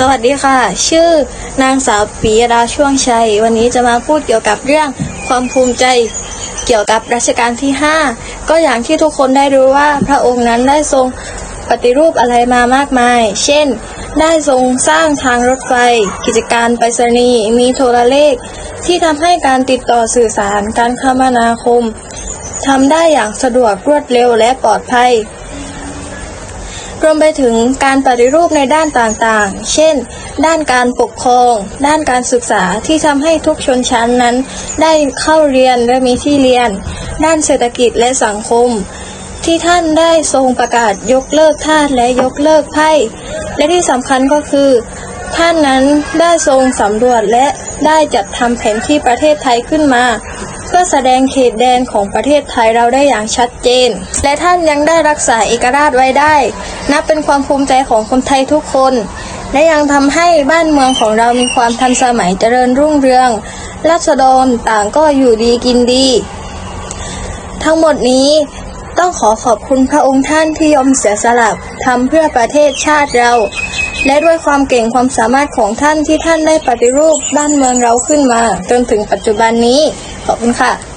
สวัสดีค่ะ ชื่อนางสาวปียดาช่วงชัย วันนี้จะมาพูดเกี่ยวกับเรื่องความภูมิใจเกี่ยวกับรัชกาลที่ 5 ก็อย่างที่ทุกคนได้รู้ว่าพระองค์นั้นได้ทรงปฏิรูปอะไรมามากมาย เช่น ได้ทรงสร้างทางรถไฟ กิจการไปรษณีย์มีโทรเลข ที่ทำให้การติดต่อสื่อสารการคมนาคมทำได้อย่างสะดวกรวดเร็วและปลอดภัย รวมไปถึงการปฏิรูปในด้านต่างๆ เช่น ด้านการปกครอง ด้านการศึกษาที่ทำให้ทุกชนชั้นนั้น ได้เข้าเรียนและมีที่เรียน ด้านเศรษฐกิจและสังคม ที่ท่านได้ทรงประกาศยกเลิกทาสและยกเลิกไพ่และที่สำคัญก็คือ ท่านนั้นได้ทรงสำรวจและได้จัดทำแผนที่ประเทศไทยขึ้นมาเพื่อแสดงเขตแดนของประเทศไทยเราได้อย่างชัดเจน และท่านยังได้รักษาเอกราชไว้ได้ นับเป็นความภูมิใจของคนไทยทุกคน และยังทำให้บ้านเมืองของเรามีความทันสมัยเจริญรุ่งเรือง ราษฎรต่างก็อยู่ดีกินดี ทั้งหมดนี้ต้องขอขอบคุณพระองค์ท่านที่ยอมเสียสละทำเพื่อประเทศชาติเรา และด้วยความเก่งความสามารถของท่านที่ท่านได้ปฏิรูปบ้านเมืองเราขึ้นมา จนถึงปัจจุบันนี้ ขอบคุณค่ะ